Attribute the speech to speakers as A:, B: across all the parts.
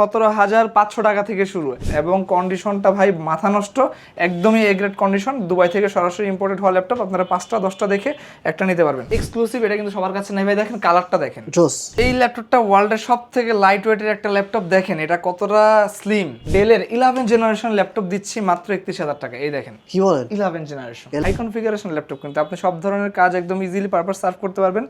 A: সতেরো হাজার পাঁচশো টাকা থেকে শুরু। এবং কন্ডিশনটা ভাই মাথা নষ্ট একদমই এ গ্রেড কন্ডিশন দুবাই থেকে সরাসরি ইম্পোর্টেড হওয়া ল্যাপটপ আপনারা পাঁচটা দশটা দেখে একটা নিতে পারবেন। এক্সক্লুসিভ এটা কিন্তু সবার কাছে নেই ভাই দেখেন কালারটা দেখেন।
B: জোস
A: এই ল্যাপটপটা ওয়ার্ল্ডের সব থেকে লাইট ওয়েটের একটা ল্যাপটপ দেখেন এটা কতটা স্লিম ডেলের ইলেভেন জেনারেশন ল্যাপটপ দিচ্ছি মাত্র একত্রিশ হাজার টাকা এই দেখেন।
B: কি বলেন?
A: Eleven generation high configuration laptop কিন্তু আপনি সব ধরনের কাজ একদম ইজিলি পারপাস সার্ভ করতে পারবেন।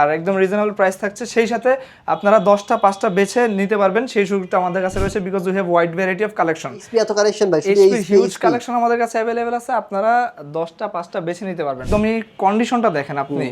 A: আর একদম রিজনেবল প্রাইস থাকছে সেই সাথে আপনারা দশটা পাঁচটা বেছে নিতে পারবেন সেই সুযোগটা আমাদের কাছে রয়েছে because we have wide variety of collection
B: HP এত কালেকশন ভাই
A: এইচপি হিউজ কালেকশন আমাদের কাছে অ্যাভেলেবেল আছে আপনারা দশটা পাঁচটা বেছে নিতে পারবেন। তুমি কন্ডিশনটা দেখেন আপনি।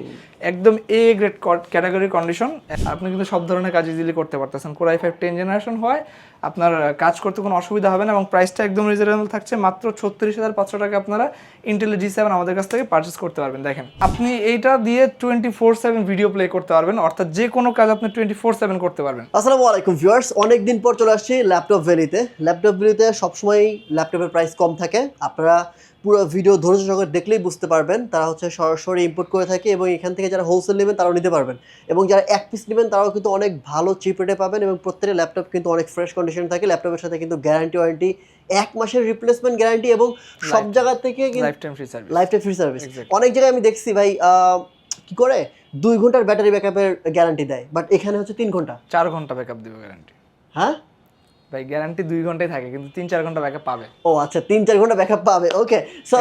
A: একদম এ গ্রেড ক্যাটাগরি কন্ডিশন আপনি কিন্তু সব ধরনের কাজ ইজিলি করতে পারতেছেন। কোরাই ফাইভ টেন জেনারেশন হয় আপনার কাজ করতে কোনো অসুবিধা হবে না এবং প্রাইসটা একদম রিজনেবল থাকছে। মাত্র ছত্রিশ হাজার পাঁচশো টাকা আপনারা ইন্টেল জি সেভেন আমাদের কাছ থেকে পারচেস করতে পারবেন। দেখেন আপনি এইটা দিয়ে twenty four seven video play করতে পারবেন। অর্থাৎ যে কোনো কাজ আপনি টোয়েন্টি ফোর সেভেন করতে পারবেন।
B: আসসালামু আলাইকুম ভিউয়ার্স অনেক দিন পর চলে আসছি ল্যাপটপ ভ্যালিতে ল্যাপটপ ভ্যালিতে সবসময় ল্যাপটপের প্রাইস কম থাকে। আপনারা পুরো ভিডিও ধৈর্য সহকারে দেখলেই বুঝতে পারবেন তারা হচ্ছে সরাসরি ইম্পোর্ট করে থাকে এবং এখান থেকে যারা হোলসেল নেবেন তারাও নিতে পারবেন। এবং যারা এক পিস নেবেন তারাও কিন্তু অনেক ভালো চিপ রেটে পাবেন এবং প্রত্যেকটা ল্যাপটপ কিন্তু অনেক ফ্রেশ কন্ডিশন থাকে। ল্যাপটপের সাথে কিন্তু গ্যারান্টি ওয়ারেন্টি এক মাসের রিপ্লেসমেন্ট গ্যারান্টি এবং সব জায়গা থেকে
A: life time free service
B: life time free service অনেক জায়গায় আমি দেখছি ভাই আহ, কি করে? দুই ঘণ্টার ব্যাটারি ব্যাকআপের গ্যারান্টি দেয় বাট এখানে হচ্ছে তিন ঘণ্টা।
A: চার ঘণ্টা ব্যাকআপ দিবে গ্যারান্টি
B: হ্যাঁ?
A: ভাই গ্যারান্টি দুই ঘন্টাই থাকে কিন্তু তিন চার ঘণ্টা ব্যাকআপ পাবে।
B: ও আচ্ছা তিন চার ঘণ্টা ব্যাকআপ পাবে ওকে সো।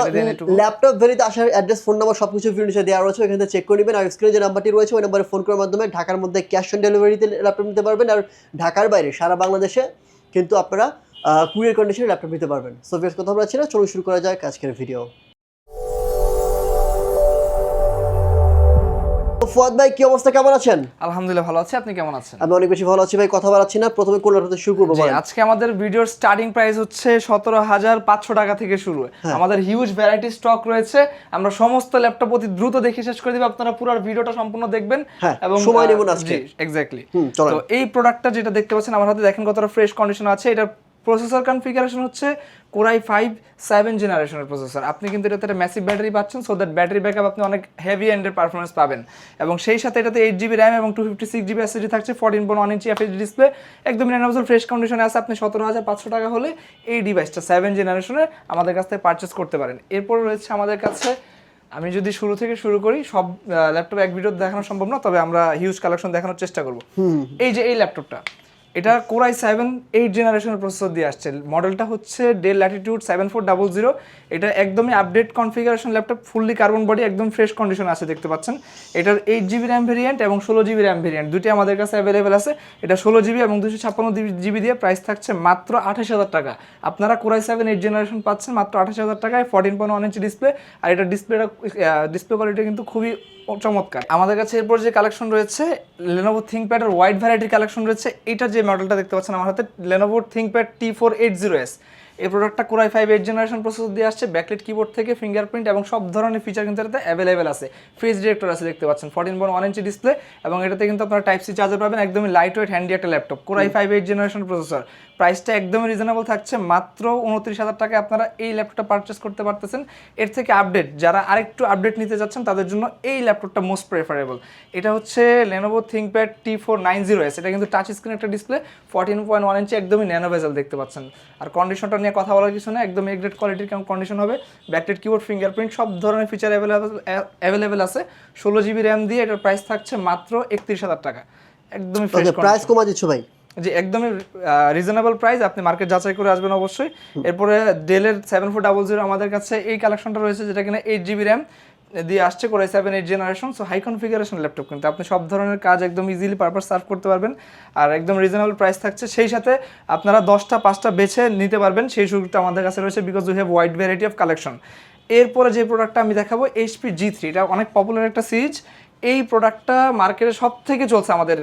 B: ল্যাপটপ ভেরিতে আসার অ্যাড্রেস ফোন নাম্বার সব কিছু নিচে দেওয়া রয়েছে ওখান চেক করে নেবেন। আর স্ক্রিনে যে নাম্বারটি রয়েছে ওই নাম্বারে ফোন করার মাধ্যমে ঢাকার মধ্যে ক্যাশ অন ডেলিভারিতে ল্যাপটপ নিতে পারবেন। আর ঢাকার বাইরে সারা বাংলাদেশে কিন্তু আপনারা কুরিয়ার কন্ডিশনে ল্যাপটপ নিতে পারবেন। সো বেশ কথা বলা ছিল চলুন শুরু করা যাক আজকের ভিডিও ফুয়াদ ভাই কি অবস্থা? কেমন আছেন?
A: আলহামদুলিল্লাহ ভালো আছি। আপনি কেমন আছেন?
B: আমি অনেক বেশি ভালো আছি ভাই কথা বাড়াচ্ছি না। প্রথমে কোন ল্যাপটপ শুরু করব
A: আজকে আমাদের ভিডিওর স্টার্টিং প্রাইস হচ্ছে সতেরো হাজার পাঁচশো টাকা থেকে শুরু।
B: হ্যাঁ।
A: আমাদের হিউজ ভ্যারাইটি স্টক রয়েছে। আমরা সমস্ত ল্যাপটপ অতি দ্রুত দেখে শেষ করে দিব। আপনারা পুরো ভিডিওটা সম্পূর্ণ দেখবেন।
B: হ্যাঁ, সময় নেব না আজকে।
A: এক্স্যাক্টলি তো এই প্রোডাক্টটা যেটা দেখতে পাচ্ছেন আমার হাতে দেখেন কতটা ফ্রেশ কন্ডিশন আছে। এটা প্রসেসর কনফিগারেশন হচ্ছে কোরাই ফাইভ সেভেন জেনারেশনের প্রসেসর আপনি কিন্তু এটাতে একটা ম্যাসিভ ব্যাটারি পাচ্ছেন সো দ্যাট ব্যাটারি ব্যাকআপ আপনি অনেক হেভি এন্ডের পারফরমেন্স পাবেন। এবং সেই সাথে এটাতে এইট জিবি র্যাম এবং two fifty six GB SSD থাকছে fourteen point one inch FSD display একদম নিরানব্বই ফ্রেশ কন্ডিশনে আছে আপনি সতেরো হাজার পাঁচশো টাকা হলে এই ডিভাইসটা সেভেন জেনারেশনের আমাদের কাছ থেকে পারচেস করতে পারেন। এরপর রয়েছে আমাদের কাছে আমি যদি শুরু থেকে শুরু করি সব ল্যাপটপ এক ভিডিও দেখানো সম্ভব না তবে আমরা হিউজ কালেকশন দেখানোর চেষ্টা করব। এই যে এই ল্যাপটপটা এটা কোরাই সেভেন এইট জেনারেশনের প্রসেসর দিয়ে আসছে। মডেলটা হচ্ছে Dell Latitude seven four double zero এটা একদমই update configuration laptop fully carbon body একদম ফ্রেশ কন্ডিশন আছে, দেখতে পাচ্ছেন। এটার এইট জিবি র্যাম ভেরিয়েন্ট এবং ষোলো জিবি র্যাম ভেরিয়েন্ট দুটি আমাদের কাছে অ্যাভেলেবেল আছে। এটা ষোলো জিবি এবং দুশো ছাপ্পান্ন জিবি দিয়ে প্রাইস থাকছে মাত্র আঠাশ হাজার টাকা। আপনারা কোরাই সেভেন এইট জেনারেশন পাচ্ছেন মাত্র আঠাশ হাজার টাকায় fourteen point one inch display আর এটা ডিসপ্লেটা ডিসপ্লে কোয়ালিটি কিন্তু খুবই চমৎকার। আমাদের কাছে এরপর যে কালেকশন রয়েছে লেনোভো থিঙ্কপ্যাডের ওয়াইড ভ্যারাইটির কালেকশন রয়েছে, এটা যে মডেলটা দেখতে পাচ্ছেন আমার হাতে Lenovo ThinkPad T four eight zero S এই প্রোডাক্টটা core i five eight generation processor দিয়ে আসছে ব্যাকলেট কিবোর্ড থেকে ফিঙ্গারপ্রিন্ট এবং সব ধরনের ফিচার কিন্তু এটাতে অ্যাভেলেবেল আছে। ফেস ডিরেক্টর আছে দেখতে পাচ্ছেন fourteen point one inch display এবং এটাতে কিন্তু আপনারা টাইপ সি চার্জার পাবেন, একদমই লাইট ওয়েট হ্যান্ডি একটা laptop core i five eight generation processor প্রাইসটা একদমই রিজনেবল থাকছে। মাত্র উনত্রিশ হাজার টাকায় আপনারা এই ল্যাপটপটা পারচেস করতে পারতেছেন। এর থেকে আপডেট যারা আরেকটু আপডেট নিতে যাচ্ছেন তাদের জন্য এই ল্যাপটপটা মোস্ট প্রেফারেবল এটা হচ্ছে Lenovo ThinkPad T four nine zero S এটা কিন্তু টাচ স্ক্রিন একটা display fourteen point one inch একদমই ন্যানো ভেজাল দেখতে পাচ্ছেন। আর কন্ডিশনটা নিয়ে কথা বলার কিছু না একদম এগ্রেড কোয়ালিটির কেমন কন্ডিশন হবে। ব্যাকটেড কিবোর্ড ফিঙ্গারপ্রিন্ট সব ধরনের ফিচার অ্যাভেলেবেল অ্যাভেলেবেল আছে। ষোলো জিবি র্যাম দিয়ে এটার প্রাইস থাকছে মাত্র একত্রিশ হাজার টাকা। একদমই
B: প্রাইস কমা দিচ্ছ ভাই।
A: জি একদমই রিজনেবল প্রাইস আপনি মার্কেট যাচাই করে আসবেন অবশ্যই। এরপরে ডেলের সেভেন ফোর ডাবল জিরো আমাদের কাছে এই কালেকশনটা রয়েছে যেটা কিনা এইট জিবি র্যাম দিয়ে আসছে করে seven eight generation so high configuration laptop কিন্তু। আপনি সব ধরনের কাজ একদম ইজিলি পারপাস সার্ভ করতে পারবেন। আর একদম রিজনেবল প্রাইস থাকছে। সেই সাথে আপনারা দশটা, পাঁচটা বেছে নিতে পারবেন। সেই সুযোগটা আমাদের কাছে রয়েছে because we have wide variety of collection এরপরে যে প্রোডাক্টটা আমি দেখাবো এইচপি জি থ্রি এটা অনেক পপুলার একটা সিরিজ এই প্রোডাক্টটা মার্কেটে সব থেকে চলছে আমাদের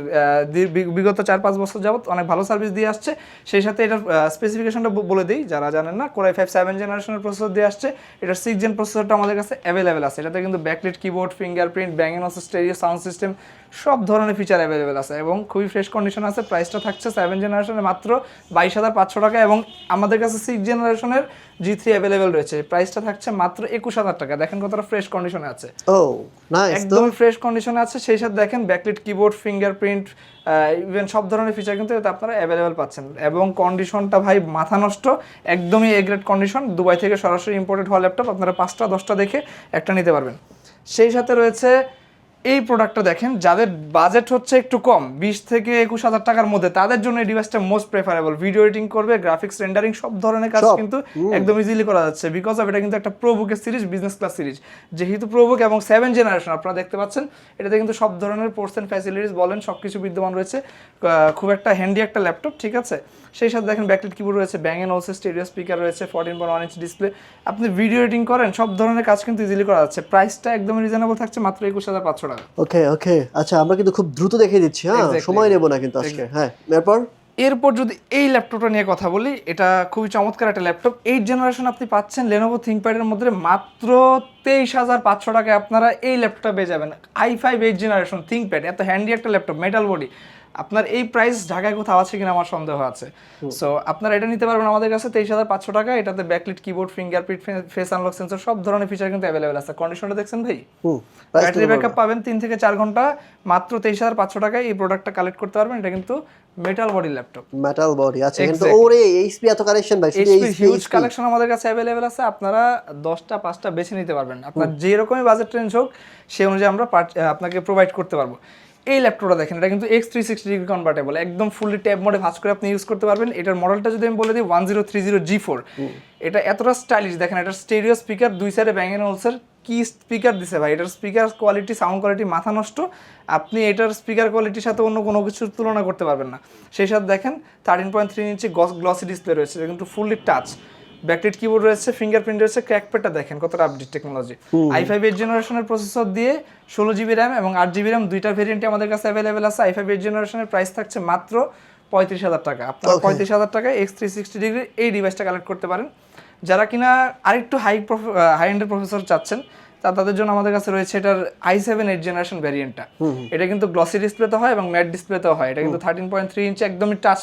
A: বিগত চার পাঁচ বছর যাবত অনেক ভালো সার্ভিস দিয়ে আসছে। সেই সাথে এটার স্পেসিফিকেশনটা বলে দিই, যারা জানেন না কোরাই ফাইভ সেভেন জেনারেশনের প্রসেসর দিয়ে আসছে। এটার সিক্স জেন প্রসেসরটা আমাদের কাছে অ্যাভেলেবেল আছে। এটাতে কিন্তু backlit keyboard fingerprint Bang and stereo sound system সব ধরনের ফিচার অ্যাভেলেবেল আছে এবং খুবই ফ্রেশ কন্ডিশন আছে। প্রাইসটা থাকছে সেভেন জেনারেশনে মাত্র বাইশ হাজার পাঁচশো টাকা এবং আমাদের কাছে সিক্স জেনারেশনের জি থ্রি অ্যাভেলেবেল রয়েছে। প্রাইসটা থাকছে মাত্র একুশ হাজার টাকা। দেখেন কতটা ফ্রেশ কন্ডিশনে আছে।
B: ও
A: ফ্রেশ কন্ডিশনে আছে। সেই সাথে দেখেন ব্যাকলিট কিবোর্ড ফিঙ্গারপ্রিন্ট ইভেন সব ধরনের ফিচার কিন্তু এতে আপনারা অ্যাভেলেবেল পাচ্ছেন। এবং কন্ডিশনটা ভাই মাথা নষ্ট একদমই এ গ্রেড কন্ডিশন দুবাই থেকে সরাসরি ইম্পোর্টেড হওয়া ল্যাপটপ আপনারা পাঁচটা দশটা দেখে একটা নিতে পারবেন। সেই সাথে রয়েছে এই প্রোডাক্টটা দেখেন যাদের বাজেট হচ্ছে একটু কম বিশ থেকে একুশ হাজার টাকার মধ্যে তাদের জন্য এই ডিভাইসটা মোস্ট প্রেফারেবল ভিডিও এডিটিং করবে গ্রাফিক্স রেন্ডারিং সব ধরনের কাজ কিন্তু একদম ইজিলি করা যাচ্ছে। বিকজ অফ এটা কিন্তু একটা প্রোবুকের সিরিজ বিজনেস ক্লাস সিরিজ যেহেতু প্রোবুক এবং সেভেন জেনারেশন আপনারা দেখতে পাচ্ছেন এটাতে কিন্তু সব ধরনের পোর্সেন্ট ফ্যাসিলিটিস বলেন সব কিছু বিদ্যমান রয়েছে। খুব একটা হ্যান্ডি একটা ল্যাপটপ ঠিক আছে? সেই সাথে দেখেন ব্যাকলিট কিবোর্ড রয়েছে Bang and also stereo speaker রয়েছে fourteen point one inch display আপনি ভিডিও এডিটিং করেন সব ধরনের কাজ কিন্তু ইজিলি করা যাচ্ছে। প্রাইসটা একদম রিজনেবল থাকছে মাত্র একুশ হাজার পাঁচশো টাকা।
B: ওকে ওকে আচ্ছা আমরা কিন্তু খুব দ্রুত দেখিয়ে দিচ্ছি হ্যাঁ? সময় নেব না কিন্তু আজকে হ্যাঁ। এরপর?
A: এরপর যদি এই ল্যাপটপটা নিয়ে কথা বলি এটা খুবই চমৎকার একটা ল্যাপটপ। এইট জেনারেশন আপনি পাচ্ছেন লেনোভো থিঙ্কপ্যাডের মধ্যে মাত্র তেইশ হাজার পাঁচশো টাকায় আপনারা এই ল্যাপটপটা পেয়ে যাবেন। I five eight generation ThinkPad এত হ্যান্ডি একটা ল্যাপটপ মেটাল বডি আপনার এই প্রাইস ঢাকায় কোথাও আছে কিনা আমার সন্দেহ আছে। সো আপনারা এটা নিতে পারবেন আমাদের কাছে তেইশ হাজার পাঁচশো টাকা এটাতে backlit keyboard fingerprint face unlock sensor সব ধরনের ফিচার কিন্তু অ্যাভেলেবেল আছে। কন্ডিশনটা দেখছেন ভাই? ব্যাটারি ব্যাকআপ পাবেন তিন থেকে চার ঘণ্টা মাত্র তেইশ হাজার পাঁচশো টাকায় এই প্রোডাক্টটা কালেক্ট করতে পারবেন। এটা কিন্তু metal body laptop
B: metal body আচ্ছা কিন্তু ওরে এইচপি এত কালেকশন ভাই শুধু
A: এইচপি হিউজ কালেকশন আমাদের কাছে অ্যাভেলেবেল আছে। আপনারা দশটা পাঁচটা বেছে নিতে পারবেন। আপনার যে রকমই বাজেট রেঞ্জ হোক সেই অনুযায়ী আমরা আপনাকে প্রোভাইড করতে পারব। এই ল্যাপটপটা দেখেন এটা কিন্তু x three sixty degree convertible একদম ফুললি ট্যাব মোডে ভাঁজ করে আপনি ইউজ করতে পারবেন। এটার মডেলটা যদি আমি বলে দিই one zero three zero G four এটা এতটা স্টাইলিশ দেখেন এটার স্টেরিও স্পিকার দুই সাইডে ব্যাঙ্গেন ওলসের কি স্পিকার দিছে ভাই? এটার স্পিকার কোয়ালিটি সাউন্ড কোয়ালিটি মাথা নষ্ট। আপনি এটার স্পিকার কোয়ালিটির সাথে অন্য কোনো কিছুর তুলনা করতে পারবেন না। সেই সাথে দেখেন thirteen point three inch glossy display রয়েছে কিন্তু ফুললি টাচ ব্যাকলিট কিবোর্ড রয়েছে ফিঙ্গারপ্রিন্ট রয়েছে ক্র্যাকপ্যাডটা দেখেন কতটা update technology i five eight জেনারেশনের প্রসেসর দিয়ে ষোলো জিবি র্যাম এবং আট জিবি র্যাম দুইটা ভেরিয়েন্টে আমাদের কাছে অ্যাভেলেবেল আছে। আই ফাইভ এইট জেনারেশনের প্রাইস থাকছে মাত্র পঁয়ত্রিশ হাজার টাকা। আপনারা পঁয়ত্রিশ হাজার টাকায় এক্স থ্রি সিক্সটি ডিগ্রি এই ডিভাইসটা কালেক্ট করতে পারেন। যারা কিনা আরেকটু হাই হাই এন্ডের প্রফেসর চাচ্ছেন তা তাদের জন্য আমাদের কাছে রয়েছে এটার আই সেভেন এইট জেনারেশন ভ্যারিয়েন্টটা এটা কিন্তু গ্লসি ডিসপ্লেতে হয় এবং ম্যাট ডিসপ্লেতেও হয়। এটা কিন্তু থার্টিন পয়েন্ট থ্রি ইঞ্চ একদমই টাচ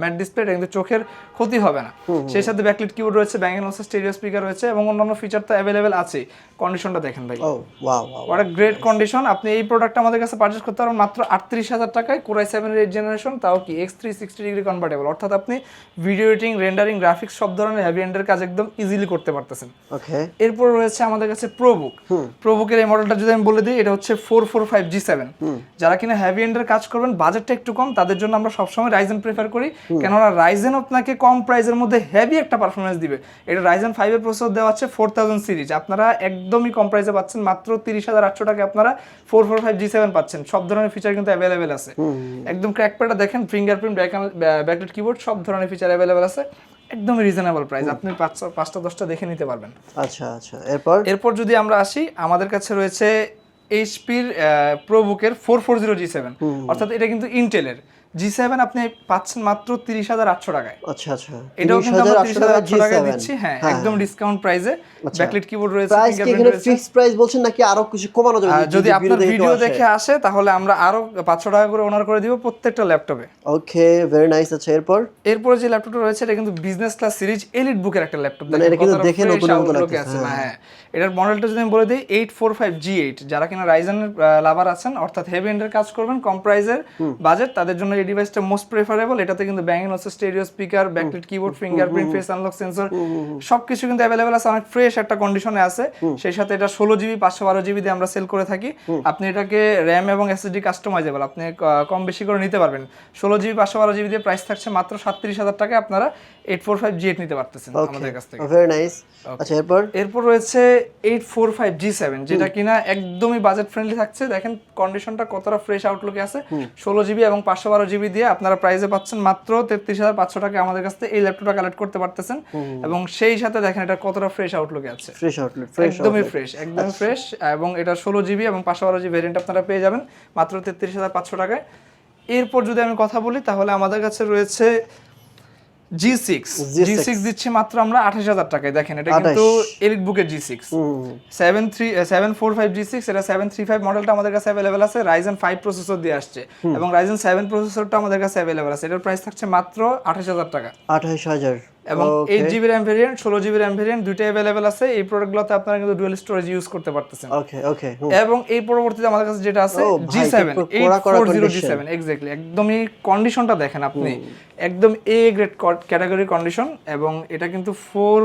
A: ম্যাট ডিসপ্লে এটা কিন্তু চোখের ক্ষতি হবে না। সেই সাথে ব্যাকলিট কিবোর্ড রয়েছে ব্যাঙ্গেন হচ্ছে স্টেরিও স্পিকার রয়েছে এবং অন্যান্য ফিচার তো অ্যাভেলেবেল আছে। কন্ডিশনটা দেখেন ভাই।
B: Oh wow wow
A: great condition আপনি এই প্রোডাক্টটা আমাদের কাছে পারচেস করতে পারবেন মাত্র আটত্রিশ হাজার টাকায় কোরাই সেভেন এইট জেনারেশন তাও কি x three sixty degree convertible অর্থাৎ আপনি ভিডিও এডিটিং রেন্ডারিং গ্রাফিক্স সব ধরনের হ্যাভি এন্ডের কাজ একদম ইজিলি করতে পারতেছেন।
B: ওকে
A: এরপর রয়েছে আমাদের কাছে প্রোবুক প্রোবুকের এই মডেলটা যদি আমি বলে দিই এটা হচ্ছে four four five G seven যারা কিনা হ্যাভি এন্ডের কাজ করবেন বাজেটটা একটু কম তাদের জন্য আমরা সবসময় রাইজেন প্রেফার করি। কেননা রাইজেন আপনাকে কম প্রাইসের মধ্যে হেভি একটা পারফরমেন্স দিবে। এটা রাইজেন ফাইভের প্রসেসর দেওয়া হচ্ছে ফোর থাউজেন্ড সিরিজ আপনারা একদমই কম প্রাইসে পাচ্ছেন মাত্র তিরিশ হাজার আটশো টাকা আপনারা four four five G seven পাচ্ছেন। সব ধরনের ফিচার কিন্তু অ্যাভেলেবেল আছে। একদম ক্র্যাকপ্যাডটা দেখেন ফিঙ্গারপ্রিন্ট ব্যাকলেট কিবোর্ড সব ধরনের ফিচার অ্যাভেলেবেল আছে। একদমই রিজনেবল প্রাইস আপনি পাঁচটা পাঁচটা দশটা দেখে নিতে পারবেন।
B: আচ্ছা আচ্ছা। এরপর?
A: এরপর যদি আমরা আসি আমাদের কাছে রয়েছে এইচপির প্রোবুকের four four zero G seven অর্থাৎ এটা কিন্তু ইন্টেলের জি সেভেন আপনি পাচ্ছেন মাত্র তিরিশ হাজার আটশো টাকায়।
B: আচ্ছা আচ্ছা।
A: এটাও কিন্তু আমরা তিরিশ হাজার আটশো টাকায় দিচ্ছি। হ্যাঁ একদম ডিসকাউন্ট প্রাইসে। ব্যাকলিট কিবোর্ড রয়েছে রয়েছে।
B: প্রাইস বলছেন নাকি আরও কিছু কমানো যাবে?
A: যদি আপনার ভিডিও দেখে আসে তাহলে আমরা আরও পাঁচশো টাকা করে ওনার করে দিব প্রত্যেকটা ল্যাপটপে
B: ওকে ভেরি নাইস আচ্ছা এরপর?
A: এরপরে যে ল্যাপটপটা রয়েছে এটা কিন্তু বিজনেস ক্লাস সিরিজ এলিট বুকের একটা ল্যাপটপ
B: মানে এটা কিন্তু দেখে নতুন নতুন
A: না হ্যাঁ। এটার মডেলটা যদি আমি বলে দিই eight four five G eight যারা কিনা রাইজেনের লাভার আছেন অর্থাৎ হেভি এন্ডের কাজ করবেন কম প্রাইসের বাজেট তাদের জন্য ডিভাইসটা মোস্ট প্রেফারেবল এটাতে কিন্তু ব্যাঙ্গেন হচ্ছে stereo speaker backlit keyboard fingerprint face unlock sensor সবকিছু কিন্তু অ্যাভেলেবেল আছে অনেক ফ্রেশ একটা কন্ডিশনে আছে। সেই সাথে এটা ষোলো জিবি পাঁচশো বারো জিবি দিয়ে আমরা সেল করে থাকি। আপনি এটাকে র্যাম এবং এসএসডি কাস্টমাইজেবল আপনি কম বেশি করে নিতে পারবেন। ষোলো জিবি পাঁচশো বারো জিবি দিয়ে প্রাইস থাকছে মাত্র সাতত্রিশ হাজার টাকায় আপনারা eight four five G eight নিতে পারতেছেন আমাদের কাছ থেকে।
B: ভেরি নাইস আচ্ছা এরপর?
A: এরপর রয়েছে eight four five G seven যেটা কিনা একদমই বাজেট ফ্রেন্ডলি থাকছে। দেখেন কন্ডিশনটা কতটা ফ্রেশ আউটলুকে আছে। ষোলো জিবি এবং পাঁচশো বারো জিবি দিয়ে আপনারা প্রাইসে পাচ্ছেন মাত্র তেত্রিশ হাজার পাঁচশো টাকা। আমাদের কাছ থেকে এই ল্যাপটপটা কালেক্ট করতে পারতেছেন। এবং সেই সাথে দেখেন এটা কতটা ফ্রেশ আউটলুকে আছে।
B: ফ্রেশ
A: একদমই ফ্রেশ একদমই ফ্রেশ এবং এটা ষোলো জিবি এবং পাঁচশো বারো জিবি ভেরিয়েন্ট আপনারা পেয়ে যাবেন মাত্র তেত্রিশ হাজার পাঁচশো টাকায়। এরপর যদি আমি কথা বলি তাহলে আমাদের কাছে রয়েছে জি সিক্স জি সিক্স দিচ্ছি মাত্র আমরা আঠাশ হাজার টাকায়। দেখেন এটা কিন্তু
B: 28
A: এলিট বুকের G six seven three seven four five G six এটা সেভেন থ্রি ফাইভ মডেলটা আমাদের কাছে অ্যাভেলেবেল আছে। রাইজেন ফাইভ প্রসেসর দিয়ে আসছে। এবং রাইজেন সেভেন প্রসেসরটা আমাদের কাছে অ্যাভেলেবেল আছে। এটার প্রাইস থাকছে মাত্র আঠাশ হাজার টাকা।
B: আঠাশ হাজার।
A: এবং এইট জিবি র্যাম ভেরিয়েন্ট ষোলো জিবি র্যাম ভেরিয়েন্ট দুইটাই অ্যাভেলেবেল আছে। এই প্রোডাক্টগুলোতে আপনারা কিন্তু ডুয়েল স্টোরেজ ইউজ করতে পারতেছেন।
B: ওকে ওকে
A: এবং এই পরবর্তীতে আমাদের কাছে যেটা আছে G seven G seven exactly একদমই কন্ডিশনটা দেখেন আপনি। একদম এ গ্রেড ক্যাটাগরি কন্ডিশন এবং এটা কিন্তু four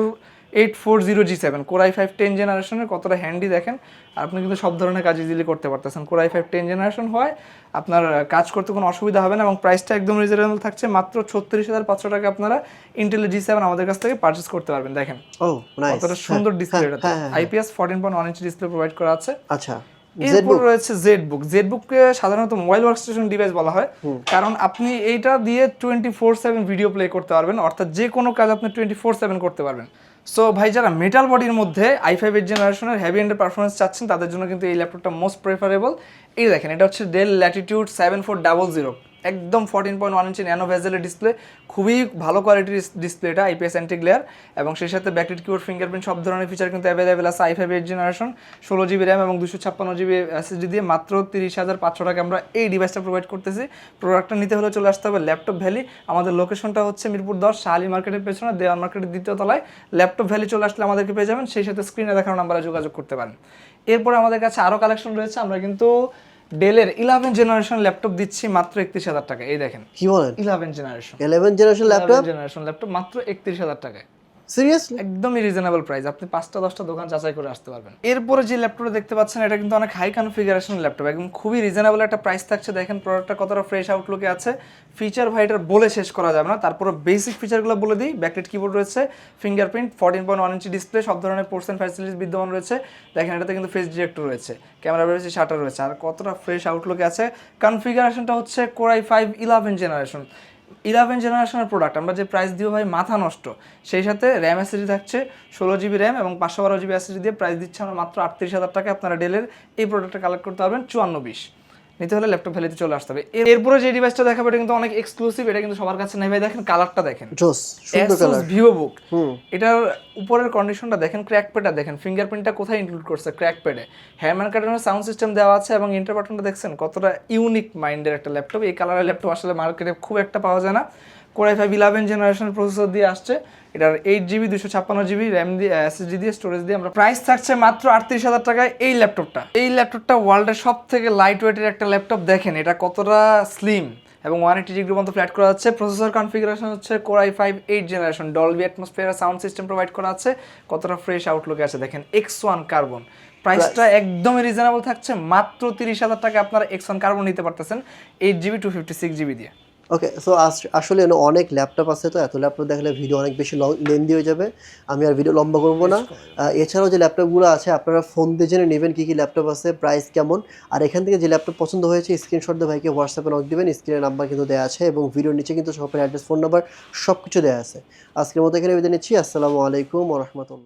A: eight four zero G seven core i five ten জেনারেশনের কতটা হ্যান্ডি দেখেন? আপনি কিন্তু সব ধরনের কাজ ইজিলি করতে পারতেছেন। কোরাই ফাইভ টেন জেনারেশন হয় আপনার কাজ করতে কোনো অসুবিধা হবে না এবং প্রাইসটা একদম রিজনেবল থাকছে। মাত্র ছত্রিশ হাজার পাঁচশো টাকা আপনারা ইন্টেল জি সেভেন আমাদের কাছ থেকে পারচেস করতে পারবেন। দেখেন
B: ও
A: কতটা সুন্দর ডিসপ্লে এটা IPS fourteen point one inch display provide করা আছে।
B: আচ্ছা
A: এরপর রয়েছে জেড বুক জেড বুককে সাধারণত মোবাইল ওয়ার্কস্টেশন ডিভাইস বলা হয়। কারণ আপনি এইটা দিয়ে twenty four seven video play করতে পারবেন। অর্থাৎ যে কোনো কাজ আপনি টোয়েন্টি ফোর সেভেন করতে পারবেন। সো ভাই, যারা মেটাল বডির মধ্যে আই ফাইভ এইট জেনারেশনের হ্যাভি এন্ডের পারফরমেন্স চাচ্ছেন, তাদের জন্য কিন্তু এই ল্যাপটপটা মোস্ট প্রেফারেবল এই দেখেন, এটা হচ্ছে Dell Latitude seven four double zero একদম fourteen point one inch nano ভেজেলের display খুবই ভালো কোয়ালিটির ডিসপ্লে এটা আইপিএস অ্যান্টি গ্লেয়ার এবং সেই সাথে ব্যাকলিট কিবোর্ড ফিঙ্গারপ্রিন্ট সব ধরনের ফিচার কিন্তু অ্যাভেলেবেল আছে আই ফাইভ এইট জেনারেশন ষোলো জিবি র্যাম এবং দুশো ছাপ্পান্ন জিবি এসএসডি দিয়ে মাত্র তিরিশ হাজার পাঁচশো টাকা আমরা এই ডিভাইসটা প্রোভাইড করতেছি। প্রোডাক্টটা নিতে হলে চলে আসতে হবে ল্যাপটপ ভ্যালি আমাদের লোকেশনটা হচ্ছে মিরপুর দশ শাহালি মার্কেটের পেছনে, দেওয়ান মার্কেটের দ্বিতীয় তলায়। ল্যাপটপ ভ্যালি চলে আসলে আমাদেরকে পেয়ে যাবেন, সেই সাথে স্ক্রিনে দেখানো নাম্বারে যোগাযোগ করতে পারেন। এরপরে আমাদের কাছে আরও কালেকশন রয়েছে, আমরা কিন্তু ডেলের ইলেভেন জেনারেশন ল্যাপটপ দিচ্ছি মাত্র একত্রিশ হাজার টাকা এই দেখেন।
B: কি বলেন?
A: Eleven generation
B: eleven generation laptop
A: generation laptop মাত্র একত্রিশ হাজার টাকায়।
B: সিরিয়াসলি
A: একদমই রিজনেবল প্রাইস আপনি পাঁচটা, দশটা দোকান যাচাই করে আসতে পারবেন। এরপরে যে ল্যাপটপটা দেখতে পাচ্ছেন, এটা কিন্তু অনেক হাই কনফিগারেশন ল্যাপটপ একদম খুবই রিজনেবল একটা প্রাইস থাকছে। দেখেন প্রোডাক্টটা কতটা ফ্রেশ আউটলুকে আছে। ফিচার ভাইটার বলে শেষ করা যাবে না। তারপরে বেসিক ফিচারগুলো বলে দিই। ব্যাকলেট কিবোর্ড রয়েছে fingerprint fourteen point one inch display সব ধরনের পোর্টস অ্যান্ড ফ্যাসিলিটিস বিদ্যমান রয়েছে। দেখেন এটাতে কিন্তু ফেস ডিরেক্টর রয়েছে ক্যামেরা রয়েছে শাটার রয়েছে। আর কতটা ফ্রেশ আউটলুকে আছে। কনফিগারেশনটা হচ্ছে core i five eleven generation eleven জেনারেশনের প্রোডাক্ট আমরা যে প্রাইস দিব ভাই, মাথা নষ্ট। সেই সাথে র্যাম এসএসডি থাকছে, ষোলো জিবি র্যাম এবং পাঁচশো বারো জিবি এসএসডি দিয়ে প্রাইস দিচ্ছে আমরা মাত্র আটত্রিশ হাজার টাকা আপনারা ডেলের এই প্রোডাক্টটা কালেক্ট করতে পারবেন, চুয়ান্ন বিশ। নিতে হলে ল্যাপটপ ভ্যালিতে চলে আসতে হবে। এরপরে যে ডিভাইসটা দেখাবো এটা কিন্তু অনেক এক্সক্লুসিভ এটা কিন্তু সবার কাছে নেই। ভাই দেখেন কালারটা দেখেন।
B: জোস সুন্দর কালার
A: ভিভো বুক
B: হুম।
A: এটার উপরের কন্ডিশনটা দেখেন ক্র্যাক প্যাডটা দেখেন। ফিঙ্গারপ্রিন্টটা কোথায় ইনক্লুড করছে? ক্র্যাক প্যাডে হ্যামার কাটানোর সাউন্ড সিস্টেম দেওয়া আছে এবং ইন্টার বাটনটা দেখছেন কতটা ইউনিক মাইন্ডের একটা ল্যাপটপ এই কালারের ল্যাপটপ আসলে মার্কেটে খুব একটা পাওয়া যায় না। কোরাই ফাইভ ইলেভেন জেনারেশনের প্রসেসর দিয়ে আসছে। এটার এইট জিবি দুশো ছাপ্পান্ন জিবি র্যাম দিয়ে এসএসডি দিয়ে স্টোরেজ দিয়ে আমরা প্রাইস থাকছে মাত্র আটত্রিশ হাজার টাকায় এই ল্যাপটপটা এই ল্যাপটপটা ওয়ার্ল্ডের সব থেকে লাইট ওয়েটের একটা ল্যাপটপ দেখেন এটা কতটা স্লিম এবং ওয়ান এইটি ডিগ্রি পর্যন্ত ফ্ল্যাট করা যাচ্ছে প্রসেসর কনফিগারেশন হচ্ছে core i five eight generation Dolby atmosphere sound system provide করা আছে। কতটা ফ্রেশ আউটলুকে আছে দেখেন এক্স ওয়ান কার্বন প্রাইসটা একদমই রিজনেবল থাকছে মাত্র তিরিশ হাজার টাকা আপনারা এক্স ওয়ান কার্বন নিতে পারতেছেন eight GB two fifty six GB দিয়ে।
B: ওকে সো আসলে অনেক ল্যাপটপ আছে তো এত ল্যাপটপ দেখলে ভিডিও অনেক বেশি লেন্দি হয়ে যাবে। আমি আর ভিডিও লম্বা করব না। এছাড়াও যে ল্যাপটপগুলো আছে আপনারা ফোন দিয়ে জেনে নেবেন কী কী ল্যাপটপ আছে প্রাইস কেমন। আর এখান থেকে যে ল্যাপটপ পছন্দ হয়েছে স্ক্রিনশট দিয়ে ভাইকে হোয়াটসঅ্যাপে নক দেবেন স্ক্রিনের নাম্বার কিন্তু দেওয়া আছে এবং ভিডিওর নিচে কিন্তু শপের অ্যাড্রেস ফোন নাম্বার সব কিছু দেওয়া আছে। আজকের মতো এখানে বিদায় নিচ্ছি আসসালামু আলাইকুম রহমতুল্লাহ।